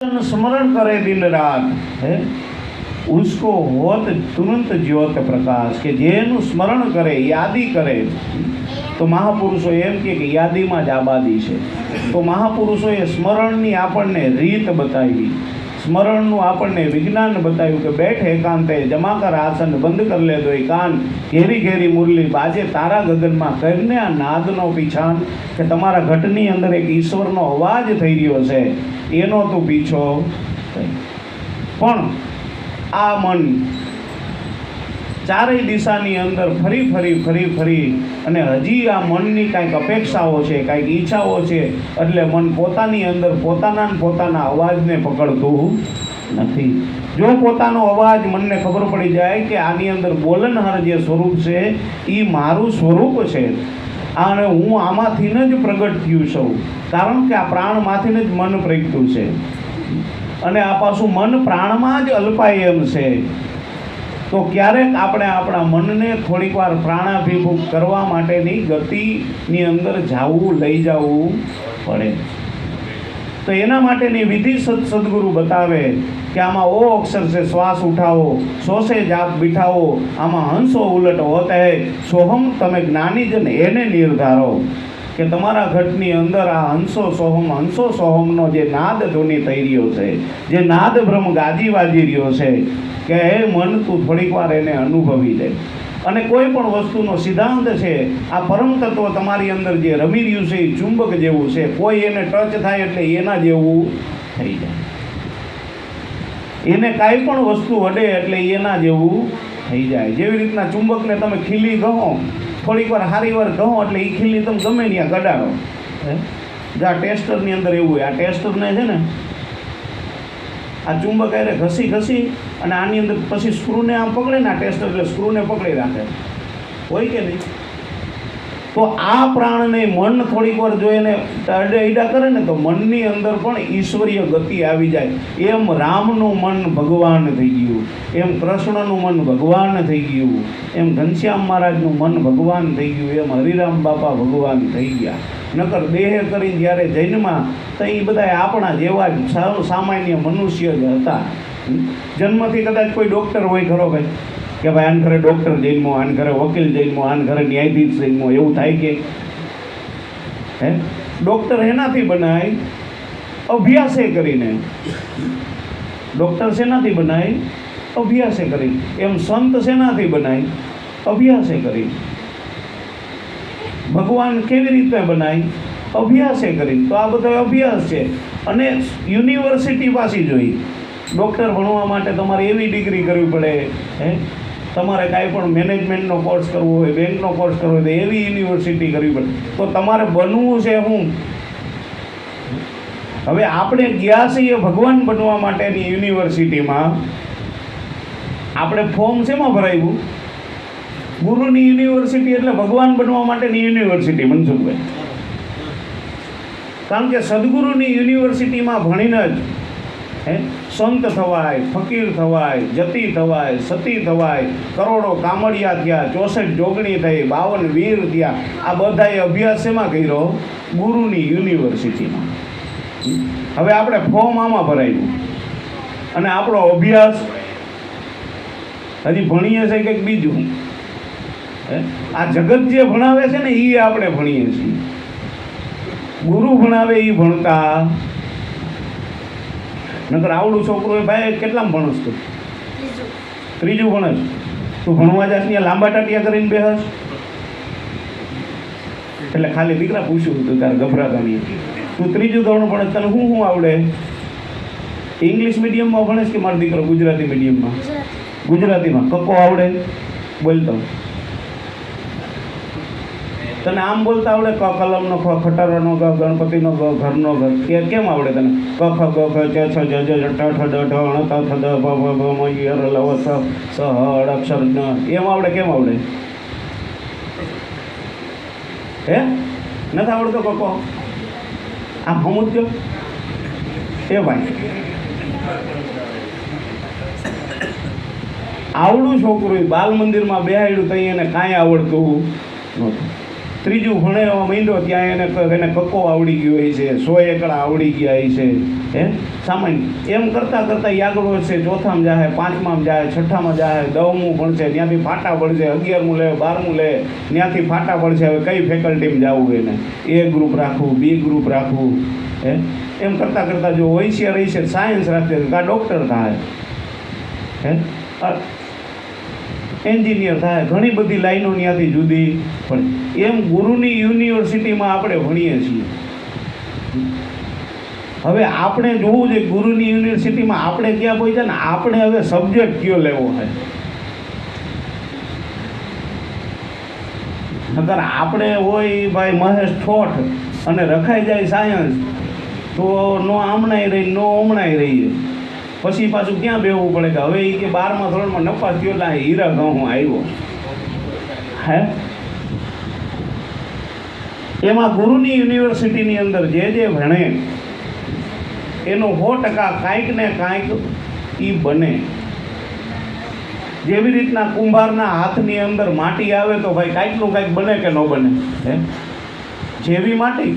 स्मरण करे दिन रात હે उसको होत तुरंत ज्योत પ્રકાશ કે જેનું સ્મરણ કરે યાદી કરે તો મહાપુરુષો એમ કહે કે યાદીમાં જ આબાદી છે તો મહાપુરુષોએ સ્મરણની આપણને રીત બતાવી સ્મરણનું આપણને વિજ્ઞાન બતાવ્યું કે બેઠ એકાંતે, જમા કર આસન, બંધ કર લે દોય કાન. ઘેરી ઘેરી મુરલી, બાજે તારા ગગનમાં કરીને આ નાદનો પીછાણ કે તમારા ઘટની અંદર એક ઈશ્વરનો અવાજ થઈ રહ્યો છે. એનો તું પીછો પણ આ મન ચારેય દિશાની અંદર ફરી ફરી ફરી ફરી અને હજી આ મનની કાંઈક અપેક્ષાઓ છે, કાંઈક ઈચ્છાઓ છે, એટલે મન પોતાની અંદર પોતાના પોતાના અવાજને પકડતું નથી. જો પોતાનો અવાજ મનને ખબર પડી જાય કે આની અંદર બોલનહાર જે સ્વરૂપ છે, એ મારું સ્વરૂપ છે. અને હું આમાંથી જ પ્રગટ થયું છું, કારણ કે આ પ્રાણમાંથી જ મન પ્રગટ્યું છે. અને આ પાછું મન પ્રાણમાં જ અલ્પાય એમ છે. તો ક્યારેક આપણે આપણા મનને થોડીક વાર પ્રાણાભિમુખ કરવા માટેની ગતિની અંદર જાવું, લઈ જવું પડે તો એના માટેની વિધિ સદ સદગુરુ બતાવે કે આમાં ઓ અક્ષર છે, શ્વાસ ઉઠાવો સોસે જાપ બિઠાવો, આમાં હંસો ઉલટ હોત સોહમ તમે જ્ઞાનીજન એને નિર્ધારો. કે તમારા ઘટની અંદર આ હંસો સોહમ, હંસો સોહમનો જે નાદ ધ્વનિ થઈ રહ્યો છે, જે નાદ ભ્રમ ગાજી વાજી રહ્યો છે, કે હે મન, તું થોડીક વાર એને અનુભવી દે. અને કોઈ પણ વસ્તુનો સિદ્ધાંત છે, આ પરમ તત્વ તમારી અંદર જે રમી રહ્યું છે, એ ચુંબક જેવું છે, કોઈ એને ટચ થાય એટલે એના જેવું થઈ જાય. એને કાંઈ પણ વસ્તુ અડે એટલે એના જેવું થઈ જાય. જેવી રીતના ચુંબકને તમે ખીલી કહો થોડીક વાર સારી વાર કહો એટલે એ ખીલી તમે ગમે ત્યાં હે? જે આ ટેસ્ટરની અંદર એવું હોય, આ ટેસ્ટરને છે ને, આ ચુંબક એટલે ઘસી ઘસી અને આની અંદર પછી સ્ક્રૂને આમ પકડે ને આ ટેસ્ટર એટલે સ્ક્રૂને પકડી રાખે. હોય કે નહીં? તો આ પ્રાણને મન થોડીક વાર જો એને અડે ઈડા કરે ને તો મનની અંદર પણ ઈશ્વરીય ગતિ આવી જાય. એમ રામનું મન ભગવાન થઈ ગયું. એમ કૃષ્ણનું મન ભગવાન થઈ ગયું. એમ ઘનશ્યામ મહારાજનું મન ભગવાન થઈ ગયું. એમ હરિરામ બાપા ભગવાન થઈ ગયા. નકર દેહ કરીને જ્યારે જન્મા, તો એ બધા આપણા જેવા જ સામાન્ય મનુષ્ય જ હતા. જન્મથી કદાચ કોઈ ડૉક્ટર હોય ખરો ભાઈ. કે ભાઈ આન ઘરે ડૉક્ટર જન્મો આન ઘરે વકીલ જન્મો આન ઘરે ન્યાયાધીશ જન્મો એવું થાય કે? હે? ડૉક્ટર એનાથી બનાય, અભ્યાસે કરીને. ડૉક્ટર શેનાથી બનાય? અભ્યાસે કરી એમ સંત શેનાથી બનાય? અભ્યાસે કરી ભગવાન કેવી રીતે બનાય? અભ્યાસે કરી તો આ બધો અભ્યાસ છે. અને યુનિવર્સિટી પાછી જોઈ ડૉક્ટર ભણવા માટે તમારે એવી ડિગ્રી કરવી પડે. હે? તમારે કાંઈ પણ મેનેજમેન્ટનો કોર્સ કરવો હોય બેંકનો કોર્સ કરવો હોય, તો એવી યુનિવર્સિટી કરવી પડે. તો તમારે બનવું છે હું? હવે આપણે ગયા છીએ ભગવાન બનવા માટેની યુનિવર્સિટીમાં આપણે ફોર્મ શેમાં ભરાયું? ગુરુની યુનિવર્સિટી એટલે ભગવાન બનવા માટેની યુનિવર્સિટી મનસુખભાઈ. કારણ કે સદગુરુની યુનિવર્સિટીમાં ભણીને જ હે? સંત થવાય, ફકીર થવાય, જતી થવાય, સતી થવાય, કરોડો કામડિયા થયા, ચોસઠ જોગણી થઈ, બાવન વીર થયા. આ બધાએ અભ્યાસ શેમાં કર્યો? ગુરુની યુનિવર્સિટીમાં. હવે આપણે ફોર્મ આમાં ભરાયું. અને આપણો અભ્યાસ, હજી ભણીએ છીએ કંઈક બીજું. આ જગત જે ભણાવે છે ને એ આપણે ભણીએ છીએ. ગુરુ ભણાવે એ ભણતા. નકર આવડું છોકરું હોય ભાઈ કેટલામાં ભણસ તું? ત્રીજું ભણસ. તું ભણવા જાસ ત્યાં લાંબા ટાટિયા કરીને બેહસ? એટલે ખાલી દીકરા પૂછ્યું હતું તારે ગભરાતા નહીં તું ત્રીજું ધોરણ ભણસ તને શું શું આવડે? ઇંગ્લિશ મીડિયમમાં ભણેશ કે મારો દીકરો ગુજરાતી મીડિયમમાં ગુજરાતીમાં. કક્કો આવડે? બોલતો તને આમ બોલતા આવડે ક કલમનો ખ ખટારાનો ગ, ગણપતિનો ગ, ઘરનો ઘર કે કેમ આવડે તને? ક ખ ગ ખ ચ, છ, જ જ ટ ઠ, ડ, ઢ, ણ, ત, થ, દ ભ ભ ભ મ ય ર લ, વ, સ સ, હ, ડ અક્ષર ન એમ આવડે, કેમ આવડે? હે? નથી આવડતો કકો? આમ સમજજો એ ભાઈ. આવડું છોકરું બાલ મંદિરમાં બેહાડ્યું તો એને કાંઈ આવડતું નહોતું ત્રીજું ભણેવા માંડ્યો ત્યાં એને એને કક્કો આવડી ગયો હોય છે સો એકડા આવડી ગયા હોય છે, હે? સામાન્ય. એમ કરતાં કરતાં આગળ વધશે, ચોથામાં જાય પાંચમામાં જાય છઠ્ઠામાં જાય દવમું ભણશે, ત્યાંથી ફાટા પડશે, અગિયારમું લે, બારમું લે, ત્યાંથી ફાટા પડશે, હવે કઈ ફેકલ્ટીમાં જવું એને? એ ગ્રુપ રાખવું બી ગ્રુપ રાખવું, હે? એમ કરતાં કરતાં જો હોશિયાર હશે છે સાયન્સ રાખશે કાં ડૉક્ટર થાય, હે? એન્જિનિયર થાય, ઘણી બધી લાઈનો ત્યાંથી જુદી. પણ એમ ગુરુની યુનિવર્સિટીમાં આપણે ભણીએ છીએ. હવે આપણે જોવું છે ગુરુની યુનિવર્સિટીમાં આપણે ક્યાં પહોંચ્યા ને આપણે હવે સબ્જેક્ટ કયો લેવો છે? નકર આપણે હોય ભાઈ મહેશ ઠોઠ અને રખાઈ જાય સાયન્સ તો નો આમણાય રહી નો હમણાંય રહીએ. પછી પાછું ક્યાં બેવું પડે કે હવે એ કે બારમા, ધોરણમાં નફા થયો એટલે હીરા હીરા હું આવ્યો હે? એમાં ગુરુની યુનિવર્સિટીની અંદર જે જે ભણે, એનો સો ટકા કાંઈક ને કાંઈક એ બને. જેવી રીતના કુંભારના હાથની અંદર માટી આવે તો ભાઈ કાંઈકનું કાંઈક બને કે ન બને? હે? જેવી માટી.